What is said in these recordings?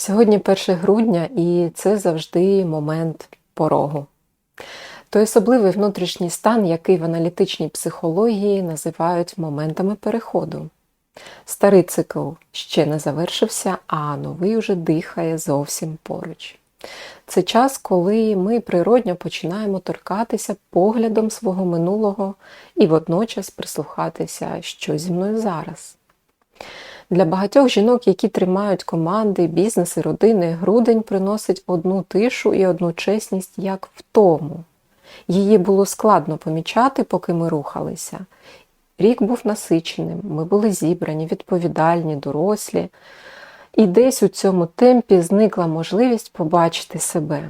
Сьогодні 1 грудня, і це завжди момент порогу. Той особливий внутрішній стан, який в аналітичній психології називають моментами переходу. Старий цикл ще не завершився, а новий уже дихає зовсім поруч. Це час, коли ми природньо починаємо торкатися поглядом свого минулого і водночас прислухатися, що зі мною зараз. Для багатьох жінок, які тримають команди, бізнеси, родини, грудень приносить одну тишу і одну чесність, як втому. Її було складно помічати, поки ми рухалися. Рік був насиченим, ми були зібрані, відповідальні, дорослі, і десь у цьому темпі зникла можливість побачити себе.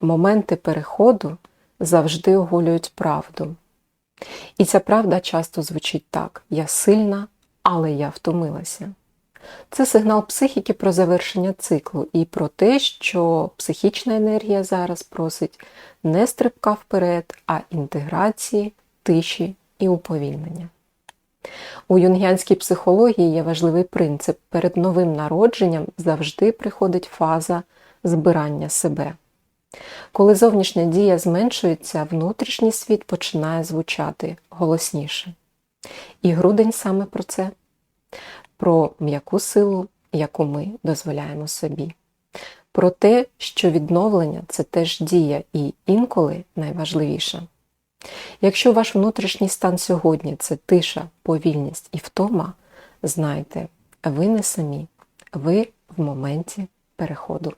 Моменти переходу завжди оголюють правду. І ця правда часто звучить так: я сильна, але я втомилася. Це сигнал психіки про завершення циклу і про те, що психічна енергія зараз просить не стрибка вперед, а інтеграції, тиші і уповільнення. У юнгіанській психології є важливий принцип: перед новим народженням завжди приходить фаза збирання себе. Коли зовнішня дія зменшується, внутрішній світ починає звучати голосніше. І грудень саме про це, про м'яку силу, яку ми дозволяємо собі, про те, що відновлення це теж дія і інколи найважливіше. Якщо ваш внутрішній стан сьогодні це тиша, повільність і втома, знайте, ви не самі, ви в моменті переходу.